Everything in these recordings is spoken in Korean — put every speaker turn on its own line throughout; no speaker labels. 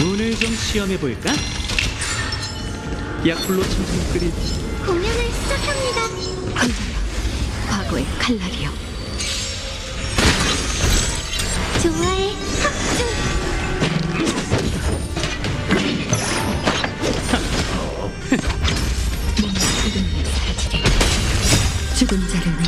오늘 좀 시험해 볼까? 약불로 청청 끓일
공연을 시작합니다.
걸려라 과거의 칼날이여
좋아해 합주.
죽은 자를 위해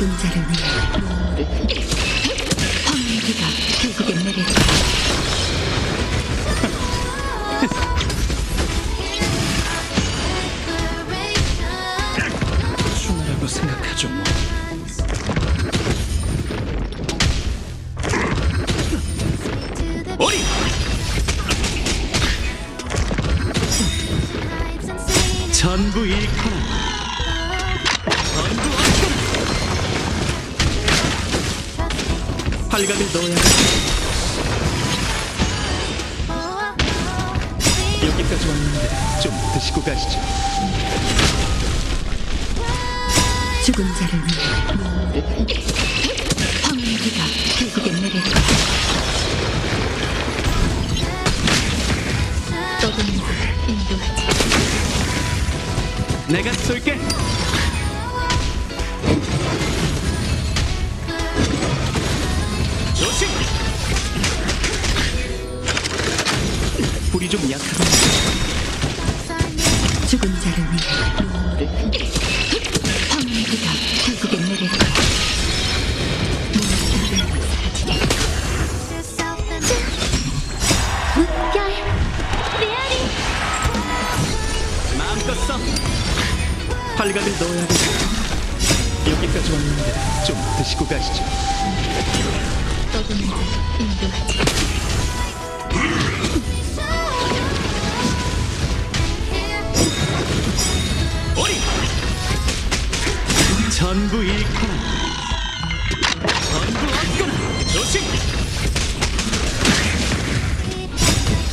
죽은 자를 위해 눈물을 황무지가 결국에 내릴 거야
흉하라고 생각하죠 뭐. 어리! 전부 잃거나 활각을 넣어야 돼 여기까지 왔는데 좀 드시고 가시죠.
죽은 자를 위해 황무지가 결국에 내릴 거야 떠도는 자 인도하지.
내가 쏠게 조심 불이 좀 약하다.
죽은 자를 위해 눈물을 내릴 거야
물결 메아리.
마음껏 써. 활각을 넣어야 돼. 여기까지 왔는데 좀 드시고 가시죠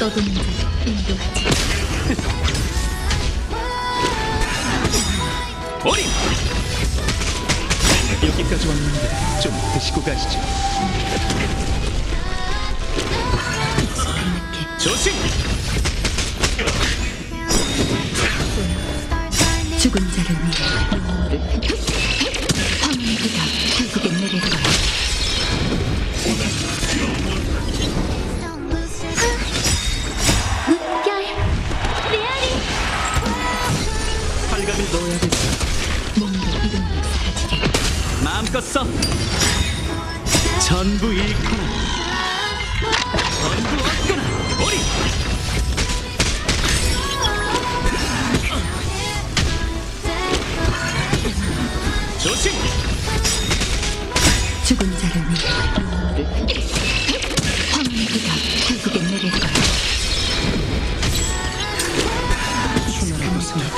떠도는 자 인도하지
어리 여기까지 왔는데 좀 드시고 가시죠. 조심!
죽은 자를 위해. 눈물을 황무지가 결국에 내릴 거
써 전부 잃거나 전부 얻거나 어리! 조심!
죽은 위해 눈물을 황무지가 결국에 내릴 거야.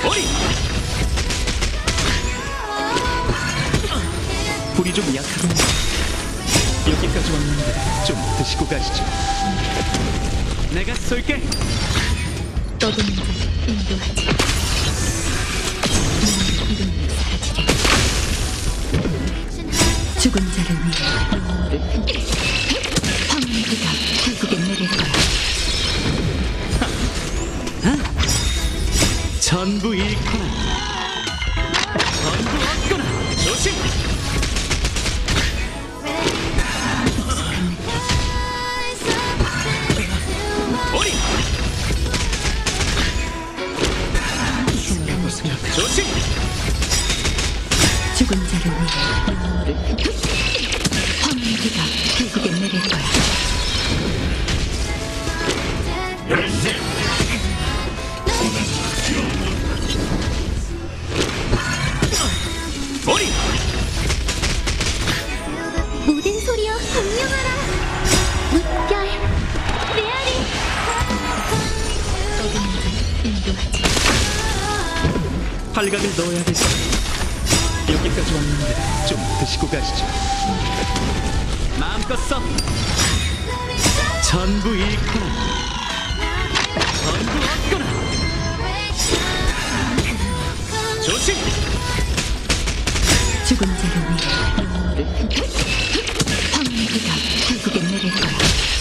어리 불이 좀 약하다 여기까지 왔는데 좀 드시고 가시죠. 내가 쏠게.
떠도는 자 인도하지. 몸을 이름을 사지리 죽은 자를 위해 눈물을 황혼의 비가 결국엔 내릴 거야.
전부 잃거나 전부 얻거나 조심 조심
죽은 자를 위해
팔각을 넣어야겠어. 여기까지 왔는데 좀 드시고 가시죠. 마음껏 써. 전부 잃거나. 전부 얻거나. 조심!
죽은 자를 위해. 황혼의 비가 결국엔 내릴 거야